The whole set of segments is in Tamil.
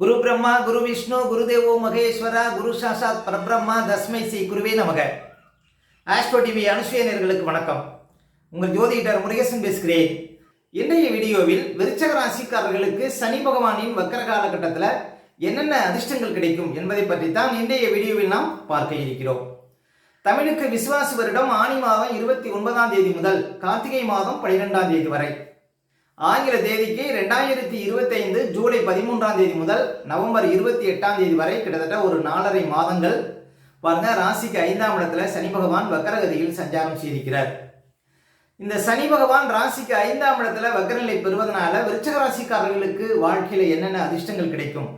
குரு பிரம்மா குரு விஷ்ணு குருதேவோ மகேஸ்வரா குரு சாசாத் பரபிரம்மா தஸ்மை ஸ்ரீ குருவே நமக. ஆஸ்ட்ரோ டிவி அனுசுயனர்களுக்கு வணக்கம். உங்கள் ஜோதிடர் முருகேசன் பேசுகிறேன். இன்றைய வீடியோவில் விருச்சக ராசிக்காரர்களுக்கு சனி பகவானின் வக்கர காலகட்டத்தில் என்னென்ன அதிர்ஷ்டங்கள் கிடைக்கும் என்பதை பற்றி தான் இன்றைய வீடியோவில் நாம் பார்க்க இருக்கிறோம். தமிழுக்கு விசுவாச வருடம் ஆனி மாதம் இருபத்தி ஒன்பதாம் தேதி முதல் கார்த்திகை மாதம் பனிரெண்டாம் தேதி வரை. ஆங்கில தேதிக்கு ரெண்டாயிரத்தி இருபத்தைந்து ஜூலை பதிமூன்றாம் தேதி முதல் நவம்பர் இருபத்தி எட்டாம் தேதி வரை கிட்டத்தட்ட ஒரு நாலரை மாதங்கள். பாருங்க ராசிக்கு ஐந்தாம் இடத்துல சனி பகவான் வக்கரகதியில் சஞ்சாரம் செய்திருக்கிறார். இந்த சனி பகவான் ராசிக்கு ஐந்தாம் இடத்துல வக்கரநிலை பெறுவதனால விருச்சக ராசிக்காரர்களுக்கு வாழ்க்கையில் என்னென்ன அதிர்ஷ்டங்கள் கிடைக்கும்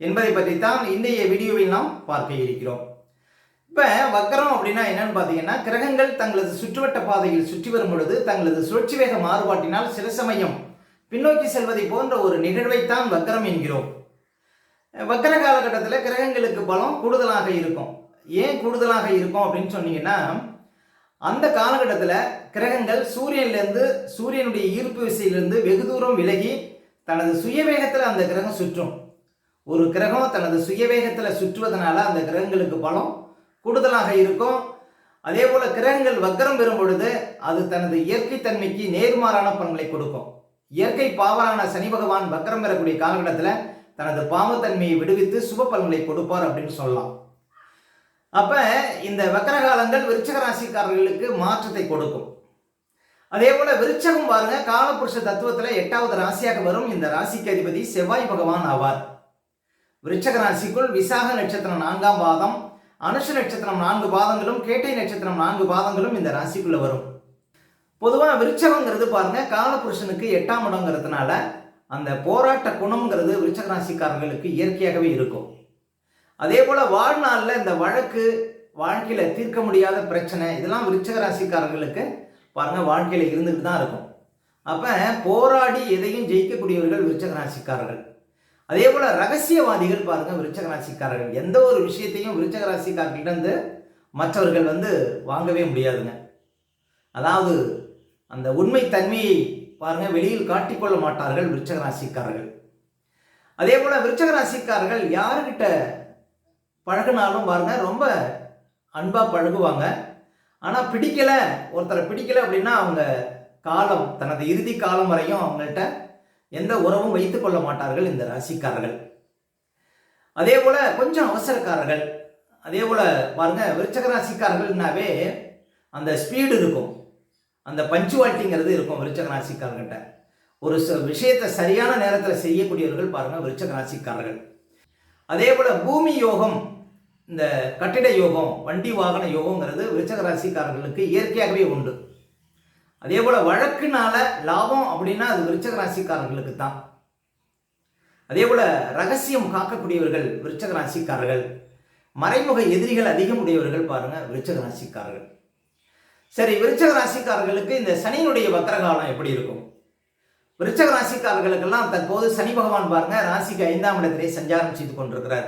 என்பதை பற்றி தான் இன்றைய வீடியோவில் நாம் பார்க்க இருக்கிறோம். இப்போ வக்கரம் அப்படின்னா என்னன்னு பார்த்தீங்கன்னா கிரகங்கள் தங்களது சுற்றுவட்ட பாதையில் சுற்றி வரும் பொழுது தங்களது சுழற்சி வேக மாறுபாட்டினால் சில சமயம் பின்னோக்கி செல்வதை போன்ற ஒரு நிகழ்வைத்தான் வக்கரம் என்கிறோம். வக்கர காலகட்டத்தில் கிரகங்களுக்கு பலம் கூடுதலாக இருக்கும். ஏன் கூடுதலாக இருக்கும் அப்படின்னு சொன்னீங்கன்னா அந்த காலகட்டத்தில் கிரகங்கள் சூரியன்லேருந்து சூரியனுடைய ஈர்ப்பு விசையிலிருந்து வெகு தூரம் விலகி தனது சுயவேகத்தில் அந்த கிரகம் சுற்றும். ஒரு கிரகம் தனது சுயவேகத்தில் சுற்றுவதனால அந்த கிரகங்களுக்கு பலம் கூடுதலாக இருக்கும். அதே போல கிரகங்கள் வக்கரம் பெறும் பொழுது அது தனது இயற்கை தன்மைக்கு நேர்மாறான பலன்களை கொடுக்கும். இயற்கை பாவரான சனி பகவான் வக்கரம் பெறக்கூடிய காலகட்டத்தில் தனது பாவத்தன்மையை விடுவித்து சுப பலன்களை கொடுப்பார் அப்படின்னு சொல்லலாம். அப்ப இந்த வக்கர காலங்கள் விருச்சக ராசிக்காரர்களுக்கு மாற்றத்தை கொடுக்கும். அதே போல விருச்சகம் பாருங்க காலபுருஷ தத்துவத்துல எட்டாவது ராசியாக வரும். இந்த ராசிக்கு அதிபதி செவ்வாய் பகவான் ஆவார். விருச்சக ராசிக்குள் விசாக நட்சத்திரம் நான்காம் பாதம் அனுஷ நட்சத்திரம் நான்கு பாதங்களும் கேட்டை நட்சத்திரம் நான்கு பாதங்களும் இந்த ராசிக்குள்ள வரும். பொதுவாக விருச்சகங்கிறது பாருங்க காலபுருஷனுக்கு எட்டாம் இடங்கிறதுனால அந்த போராட்ட குணம்ங்கிறது விருச்சக ராசிக்காரர்களுக்கு இயற்கையாகவே இருக்கும். அதே போல வாழ்நாளில் இந்த வழக்கு வாழ்க்கையில தீர்க்க முடியாத பிரச்சனை இதெல்லாம் விருச்சக ராசிக்காரர்களுக்கு பாருங்க வாழ்க்கையில இருந்துட்டு தான் இருக்கும். அப்ப போராடி எதையும் ஜெயிக்கக்கூடியவர்கள் விருச்சக ராசிக்காரர்கள். அதே போல் ரகசியவாதிகள் பாருங்க விருச்சக ராசிக்காரர்கள் எந்த ஒரு விஷயத்தையும் விருச்சக ராசிக்காரர்களிடம் மற்றவர்கள் வந்து வாங்கவே முடியாதுங்க. அதாவது அந்த உண்மை தன்மையை பாருங்க வெளியில் காட்டிக்கொள்ள மாட்டார்கள் விருச்சக ராசிக்காரர்கள் அதே போல விருச்சக ராசிக்காரர்கள் யாருக்கிட்ட பழகுனாலும் பாருங்க ரொம்ப அன்பா பழகுவாங்க. ஆனால் பிடிக்கல ஒருத்தரை பிடிக்கல அப்படின்னா அவங்க காலம் தனது இறுதி காலம் வரையும் அவங்கள்ட்ட எந்த உறவும் வைத்துக் கொள்ள மாட்டார்கள் இந்த ராசிக்காரர்கள். அதே போல கொஞ்சம் அவசரக்காரர்கள். அதே போல பாருங்க விருச்சக ராசிக்காரர்கள்னாவே அந்த ஸ்பீடு இருக்கும். அந்த பஞ்சுவாலிட்டிங்கிறது இருக்கும் விருச்சக ராசிக்காரர்கிட்ட. ஒரு ச விஷயத்தை சரியான நேரத்தில் செய்யக்கூடியவர்கள் பாருங்க விருச்சக ராசிக்காரர்கள். அதே போல பூமி யோகம் இந்த கட்டிட யோகம் வண்டி வாகன யோகங்கிறது விருச்சக ராசிக்காரர்களுக்கு இயற்கையாகவே உண்டு. அதே போல் வழக்குனால லாபம் அப்படின்னா அது விருச்சக ராசிக்காரர்களுக்கு தான் அதே போல் ரகசியம் காக்கக்கூடியவர்கள் விருச்சக ராசிக்காரர்கள். மறைமுக எதிரிகள் அதிகம் உடையவர்கள் பாருங்க விருச்சக ராசிக்காரர்கள். சரி விருச்சக ராசிக்காரர்களுக்கு இந்த சனியினுடைய வக்கரகாலம் எப்படி இருக்கும்? விருச்சக ராசிக்காரர்களுக்கெல்லாம் தற்போது சனி பகவான் பாருங்க ராசிக்கு ஐந்தாம் இடத்திலே சஞ்சாரம் செய்து கொண்டிருக்கிறார்.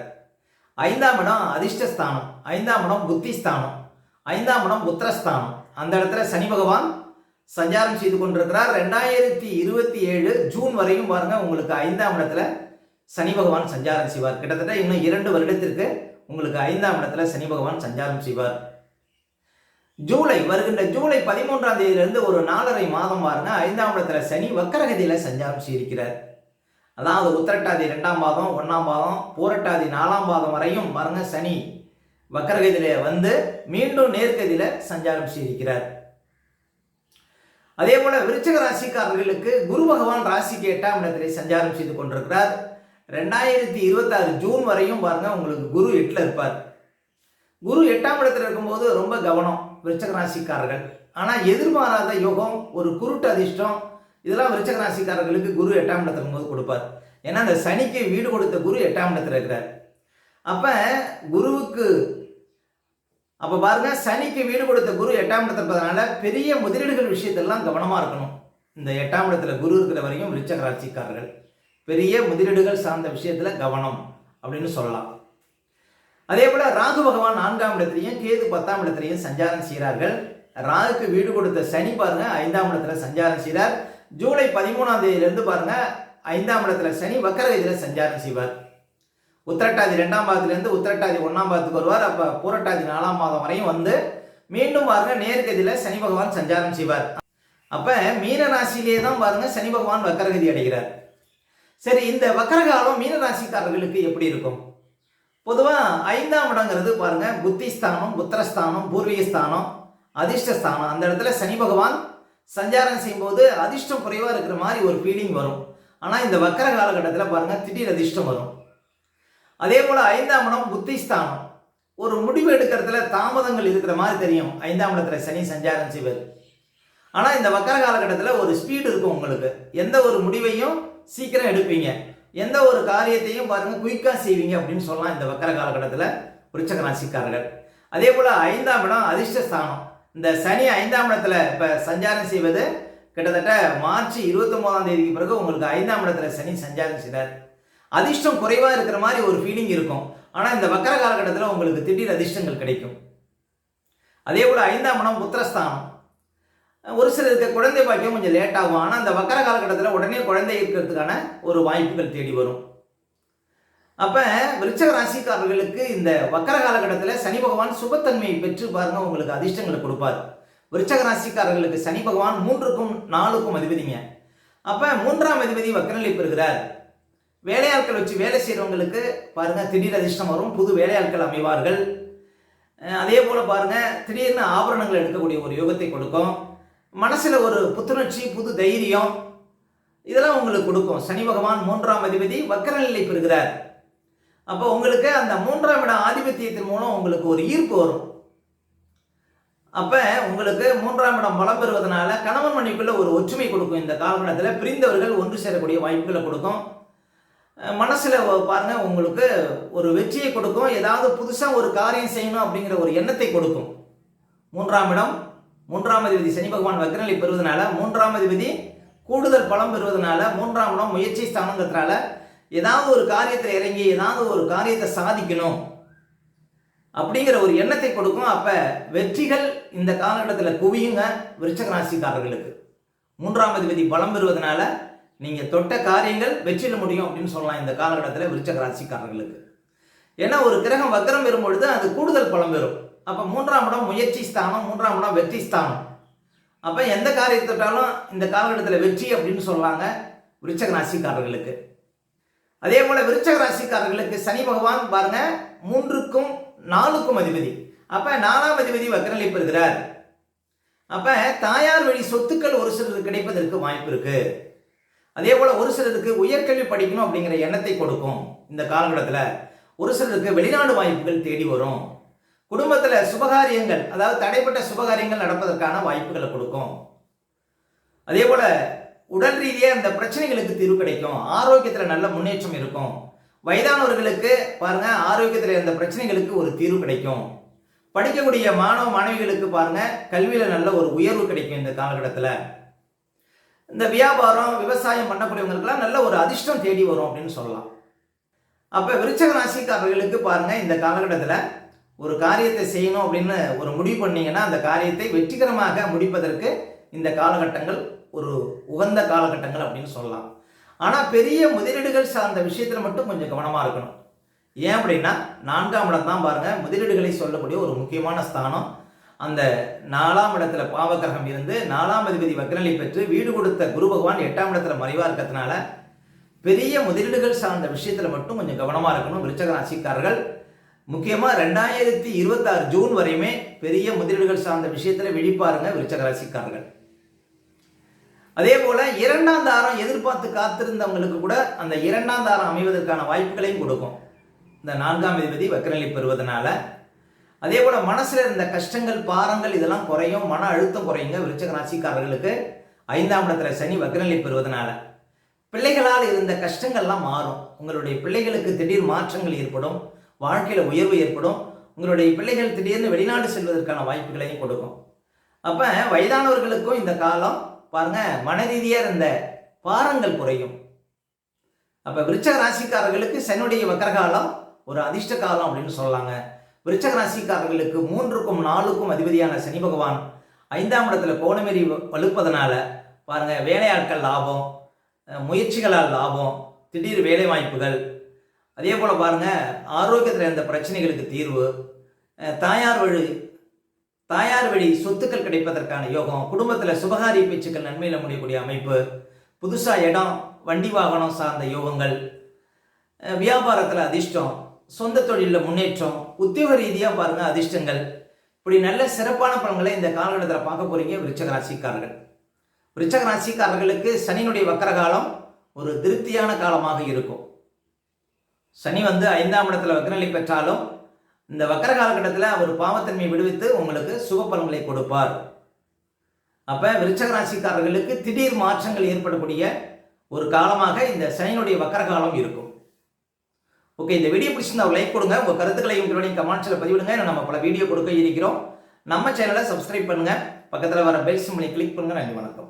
ஐந்தாம் இடம் அதிர்ஷ்டஸ்தானம் ஐந்தாம் இடம் புத்திஸ்தானம் ஐந்தாம் இடம் புத்திரஸ்தானம். அந்த இடத்துல சனி பகவான் சஞ்சாரம் செய்து கொண்டிருக்கிறார். ரெண்டாயிரத்தி இருபத்தி ஏழு ஜூன் வரையும் பாருங்க உங்களுக்கு ஐந்தாம் இடத்துல சனி பகவான் சஞ்சாரம் செய்வார். கிட்டத்தட்ட இன்னும் இரண்டு வருடத்திற்கு உங்களுக்கு ஐந்தாம் இடத்துல சனி பகவான் சஞ்சாரம் செய்வார். ஜூலை வருகின்ற ஜூலை பதிமூன்றாம் தேதியிலிருந்து ஒரு நாலரை மாதம் பாருங்க ஐந்தாம் இடத்துல சனி வக்கரகதியில சஞ்சாரம் செய்திருக்கிறார். அதாவது உத்திரட்டாதி ரெண்டாம் பாதம் ஒன்றாம் பாதம் பூரட்டாதி நாலாம் பாதம் வரையும் பாருங்க சனி வக்கரகதியில வந்து மீண்டும் நேர்கதியில சஞ்சாரம் செய்திருக்கிறார். அதே போல விருச்சக ராசிக்காரர்களுக்கு குரு பகவான் ராசிக்கு எட்டாம் இடத்திலே சஞ்சாரம் செய்து கொண்டிருக்கிறார். ரெண்டாயிரத்தி இருபத்தாறு ஜூன் வரையும் பாருங்க உங்களுக்கு குரு எட்டில் இருப்பார். குரு எட்டாம் இடத்துல இருக்கும்போது ரொம்ப கவனம் விருச்சக ராசிக்காரர்கள். ஆனால் எதிர்பாராத யோகம் ஒரு குருட்டு அதிர்ஷ்டம் இதெல்லாம் விருச்சக ராசிக்காரர்களுக்கு குரு எட்டாம் இடத்துல இருக்கும்போது கொடுப்பார். ஏன்னா அந்த சனிக்கு வீடு கொடுத்த குரு எட்டாம் இடத்துல இருக்கிறார். அப்போ குருவுக்கு அப்போ பாருங்க சனிக்கு வீடு கொடுத்த குரு எட்டாம் இடத்துல இருப்பதனால பெரிய முதலீடுகள் விஷயத்தெல்லாம் கவனமாக இருக்கணும். இந்த எட்டாம் இடத்துல குரு இருக்கிற வரையும் ரிச்சக ராசிக்காரர்கள். பெரிய முதலீடுகள் சார்ந்த விஷயத்தில் கவனம் அப்படின்னு சொல்லலாம். அதே போல ராகு பகவான் நான்காம் இடத்துலையும் கேது பத்தாம் இடத்துலையும் சஞ்சாரம் செய்கிறார்கள். ராகுக்கு வீடு கொடுத்த சனி பாருங்க ஐந்தாம் இடத்துல சஞ்சாரம் செய்கிறார். ஜூலை பதிமூணாம் தேதியிலிருந்து பாருங்க ஐந்தாம் இடத்துல சனி வக்கரகதியில சஞ்சாரம் செய்வார். உத்திரட்டாதி ரெண்டாம் பாதத்துலேருந்து உத்திரட்டாதி ஒன்றாம் பாதத்துக்கு வருவார். அப்போ பூரட்டாதி நாலாம் மாதம் வரையும் வந்து மீண்டும் பாருங்க நேர்கதியில் சனி பகவான் சஞ்சாரம் செய்வார். அப்போ மீன ராசியிலே தான் பாருங்க சனி பகவான் வக்கரகதி அடைகிறார். சரி இந்த வக்கரகாலம் மீன ராசிக்காரர்களுக்கு எப்படி இருக்கும்? பொதுவாக ஐந்தாம் இடங்கிறது பாருங்க புத்திஸ்தானம் புத்திரஸ்தானம் பூர்வீகஸ்தானம் அதிர்ஷ்டஸ்தானம். அந்த இடத்துல சனி பகவான் சஞ்சாரம் செய்யும்போது அதிர்ஷ்டம் குறைவாக இருக்கிற மாதிரி ஒரு ஃபீலிங் வரும். ஆனால் இந்த வக்கர காலகட்டத்தில் பாருங்க திடீர் அதிர்ஷ்டம் வரும். அதே போல் ஐந்தாம் இடம் புத்திஸ்தானம். ஒரு முடிவு எடுக்கிறதுல தாமதங்கள் இருக்கிற மாதிரி தெரியும். ஐந்தாம் இடத்துல சனி சஞ்சாரம் செய்வது ஆனால் இந்த வக்கர காலகட்டத்தில் ஒரு ஸ்பீடு இருக்கும் உங்களுக்கு. எந்த ஒரு முடிவையும் சீக்கிரம் எடுப்பீங்க. எந்த ஒரு காரியத்தையும் பாருங்கள் குயிக்காக செய்வீங்க அப்படின்னு சொல்லலாம் இந்த வக்கர காலகட்டத்தில் விருச்சக ராசிக்காரர்கள். அதே போல் ஐந்தாம் இடம் அதிர்ஷ்டஸ்தானம். இந்த சனி ஐந்தாம் இடத்துல இப்போ சஞ்சாரம் செய்வது கிட்டத்தட்ட மார்ச் இருபத்தொம்போதாம் தேதிக்கு பிறகு உங்களுக்கு ஐந்தாம் இடத்துல சனி சஞ்சாரம் செய்தார் அதிர்ஷ்டம் குறைவாக இருக்கிற மாதிரி ஒரு ஃபீலிங் இருக்கும். ஆனால் இந்த வக்கர காலகட்டத்தில் உங்களுக்கு திடீர் அதிர்ஷ்டங்கள் கிடைக்கும். அதே போல் ஐந்தாம் இடம் புத்திரஸ்தானம். ஒரு சிலருக்கு குழந்தை பாக்கியம் கொஞ்சம் லேட் ஆகும். ஆனால் அந்த வக்கர காலகட்டத்தில் உடனே குழந்தை இருக்கிறதுக்கான ஒரு வாய்ப்புகள் தேடி வரும். அப்போ விருச்சக ராசிக்காரர்களுக்கு இந்த வக்கர காலகட்டத்தில் சனி பகவான் சுபத்தன்மையை பெற்று பாருங்க உங்களுக்கு அதிர்ஷ்டங்களை கொடுப்பார். விருச்சக ராசிக்காரர்களுக்கு சனி பகவான் மூன்றுக்கும் நாலுக்கும் அதிபதிங்க. அப்போ மூன்றாம் அதிபதி வக்கரநிலை பெறுகிறார். வேலையாட்கள் வச்சு வேலை செய்கிறவங்களுக்கு பாருங்கள் திடீர் அதிர்ஷ்டம் வரும். புது வேலையாட்கள் அமைவார்கள். அதே போல் பாருங்க திடீர்னு ஆபரணங்கள் எடுக்கக்கூடிய ஒரு யோகத்தை கொடுக்கும். மனசில் ஒரு புத்துணர்ச்சி புது தைரியம் இதெல்லாம் உங்களுக்கு கொடுக்கும். சனி பகவான் மூன்றாம் அதிபதி வக்கரநிலை பெறுகிறார். அப்போ உங்களுக்கு அந்த மூன்றாம் இடம் ஆதிபத்தியத்தின் மூலம் உங்களுக்கு ஒரு ஈர்ப்பு வரும். அப்போ உங்களுக்கு மூன்றாம் இடம் பலம் பெறுவதனால கணவன் மனைவிக்குள்ள ஒரு ஒற்றுமை கொடுக்கும். இந்த காலகட்டத்தில் பிரிந்தவர்கள் ஒன்று சேரக்கூடிய வாய்ப்புகளை கொடுக்கும். மனசில் பாருங்கள் உங்களுக்கு ஒரு வெற்றியை கொடுக்கும். ஏதாவது புதுசாக ஒரு காரியம் செய்யணும் அப்படிங்கிற ஒரு எண்ணத்தை கொடுக்கும். மூன்றாம் இடம் மூன்றாம் அதிபதி சனி பகவான் வக்ரநிலை பெறுவதனால மூன்றாம் அதிபதி கூடுதல் பலம் பெறுவதனால மூன்றாம் இடம் முயற்சி ஸ்தானங்கிறதுனால ஏதாவது ஒரு காரியத்தில் இறங்கி ஏதாவது ஒரு காரியத்தை சாதிக்கணும் அப்படிங்கிற ஒரு எண்ணத்தை கொடுக்கும். அப்போ வெற்றிகள் இந்த காலகட்டத்தில் குவியுங்க விருச்சக ராசிக்காரர்களுக்கு. மூன்றாம் அதிபதி பலம் பெறுவதனால நீங்க தொட்ட காரியங்கள் வெற்றிட முடியும் அப்படின்னு சொல்லலாம் இந்த காலகட்டத்தில் விருச்சக ராசிக்காரர்களுக்கு. ஏன்னா ஒரு கிரகம் வக்கரம் பெறும் பொழுது அது கூடுதல் பலம் பெறும். அப்ப மூன்றாம் இடம் முயற்சி ஸ்தானம் மூன்றாம் இடம் வெற்றி ஸ்தானம். அப்ப எந்த காரியத்தொட்டாலும் இந்த காலகட்டத்தில் வெற்றி அப்படின்னு சொல்லுவாங்க விருச்சக ராசிக்காரர்களுக்கு. அதே போல விருச்சக ராசிக்காரர்களுக்கு சனி பகவான் பாருங்க மூன்றுக்கும் நாலுக்கும் அதிபதி. அப்ப நாலாம் அதிபதி வக்கரநிலை பெறுகிறார். அப்ப தாயார் வழி சொத்துக்கள் ஒரு சிலருக்கு கிடைப்பதற்கு வாய்ப்பு இருக்கு. அதே போல் ஒரு சிலருக்கு உயர்கல்வி படிக்கணும் அப்படிங்கிற எண்ணத்தை கொடுக்கும் இந்த காலகட்டத்தில். ஒரு சிலருக்கு வெளிநாடு வாய்ப்புகள் தேடி வரும். குடும்பத்தில் சுபகாரியங்கள் அதாவது தடைப்பட்ட சுபகாரியங்கள் நடப்பதற்கான வாய்ப்புகளை கொடுக்கும். அதே போல் உடல் ரீதியாக இந்த பிரச்சனைகளுக்கு தீர்வு கிடைக்கும். ஆரோக்கியத்தில் நல்ல முன்னேற்றம் இருக்கும். வயதானவர்களுக்கு பாருங்க ஆரோக்கியத்தில் இருந்த பிரச்சனைகளுக்கு ஒரு தீர்வு கிடைக்கும். படிக்கக்கூடிய மாணவ மாணவிகளுக்கு பாருங்க கல்வியில் நல்ல ஒரு உயர்வு கிடைக்கும் இந்த காலகட்டத்தில். இந்த வியாபாரம் விவசாயம் பண்ணக்கூடியவங்களுக்கெல்லாம் நல்ல ஒரு அதிர்ஷ்டம் தேடி வரும் அப்படின்னு சொல்லலாம். அப்போ விருச்சக ராசிக்காரர்களுக்கு பாருங்கள் இந்த காலகட்டத்தில் ஒரு காரியத்தை செய்யணும் அப்படின்னு ஒரு முடிவு பண்ணீங்கன்னா அந்த காரியத்தை வெற்றிகரமாக முடிப்பதற்கு இந்த காலகட்டங்கள் ஒரு உகந்த காலகட்டங்கள் அப்படின்னு சொல்லலாம். ஆனால் பெரிய முதலீடுகள் சார்ந்த விஷயத்தில் மட்டும் கொஞ்சம் கவனமாக இருக்கணும். ஏன் அப்படின்னா நான்காம் இடம் தான் பாருங்கள் முதலீடுகளை சொல்லக்கூடிய ஒரு முக்கியமான ஸ்தானம். அந்த நாலாம் இடத்துல பாவகிரகம் இருந்து நாலாம் அதிபதி வக்கநிலை பெற்று வீடு கொடுத்த குரு பகவான் எட்டாம் இடத்துல மறைவா இருக்கிறதுனால பெரிய முதலீடுகள் சார்ந்த விஷயத்துல மட்டும் கொஞ்சம் கவனமா இருக்கணும். விருச்சக ராசிக்காரர்கள் முக்கியமா ரெண்டாயிரத்தி இருபத்தாறு ஜூன் வரையுமே பெரிய முதலீடுகள் சார்ந்த விஷயத்துல விழிப்பாருங்க விருச்சக ராசிக்காரர்கள். அதே போல இரண்டாம் தாரம் எதிர்பார்த்து காத்திருந்தவங்களுக்கு கூட அந்த இரண்டாம் தாரம் அமைவதற்கான வாய்ப்புகளையும் கொடுக்கும். இந்த நான்காம் அதிபதி வக்கநிலை பெறுவதனால அதே போல் மனசில் இருந்த கஷ்டங்கள் பாரங்கள் இதெல்லாம் குறையும் மன அழுத்தம் குறையுங்க விருச்சக ராசிக்காரர்களுக்கு. ஐந்தாம் இடத்துல சனி வக்ரநிலை பெறுவதனால. பிள்ளைகளால் இருந்த கஷ்டங்கள்லாம் மாறும். உங்களுடைய பிள்ளைகளுக்கு திடீர் மாற்றங்கள் ஏற்படும். வாழ்க்கையில் உயர்வு ஏற்படும். உங்களுடைய பிள்ளைகள் திடீர்னு வெளிநாடு செல்வதற்கான வாய்ப்புகளையும் கொடுக்கும். அப்போ வயதானவர்களுக்கும் இந்த காலம் பாருங்க மன ரீதியாக இருந்த பாரங்கள் குறையும். அப்போ விருச்சக ராசிக்காரர்களுக்கு சனுடைய வக்கரகாலம் ஒரு அதிர்ஷ்ட காலம் அப்படின்னு சொல்லலாங்க விருச்சக ராசிக்காரர்களுக்கு மூன்றுக்கும் நாலுக்கும் அதிபதியான சனி பகவான் ஐந்தாம் இடத்துல கோணமேறி வலுப்பதனால பாருங்க வேலையாட்கள் லாபம் முயற்சிகளால் லாபம் திடீர் வேலை வாய்ப்புகள். அதே போல் பாருங்கள் ஆரோக்கியத்தில் இருந்த பிரச்சனைகளுக்கு தீர்வு தாயார் வழி தாயார் வழி சொத்துக்கள் கிடைப்பதற்கான யோகம் குடும்பத்தில் சுபகாரிய பேச்சுக்கள் நன்மையில் முடியக்கூடிய அமைப்பு புதுசாக இடம் வண்டி வாகனம் சார்ந்த யோகங்கள் வியாபாரத்தில் அதிர்ஷ்டம் சொந்த தொழிலில் முன்னேற்றம் உத்தியோக ரீதியாக பாருங்கள் அதிர்ஷ்டங்கள். இப்படி நல்ல சிறப்பான பலன்களை இந்த காலகட்டத்தில் பார்க்க போறீங்க விருச்சக ராசிக்காரர்கள். விருச்சக ராசிக்காரர்களுக்கு சனியினுடைய வக்கர காலம் ஒரு திருப்தியான காலமாக இருக்கும். சனி வந்து ஐந்தாம் இடத்துல வக்கரநிலை பெற்றாலும் இந்த வக்கர காலகட்டத்தில் அவர் பாவத்தன்மையை விடுவித்து உங்களுக்கு சுப பலன்களை கொடுப்பார். அப்போ விருச்சக ராசிக்காரர்களுக்கு திடீர் மாற்றங்கள் ஏற்படக்கூடிய ஒரு காலமாக இந்த சனியினுடைய வக்கர காலம் இருக்கும். ஓகே இந்த வீடியோ பிடிச்சிருந்தா லைக் கொடுங்க. உங்கள் கருத்துக்களை உங்களுடைய கமெண்ட்ஸில் பதிவிடுங்க. நம்ம பல வீடியோ கொடுக்க இருக்கிறோம். நம்ம சேனலை சப்ஸ்கிரைப் பண்ணுங்க. பக்கத்தில் வர பெல் சிம்மலை கிளிக் பண்ணுங்க. நன்றி வணக்கம்.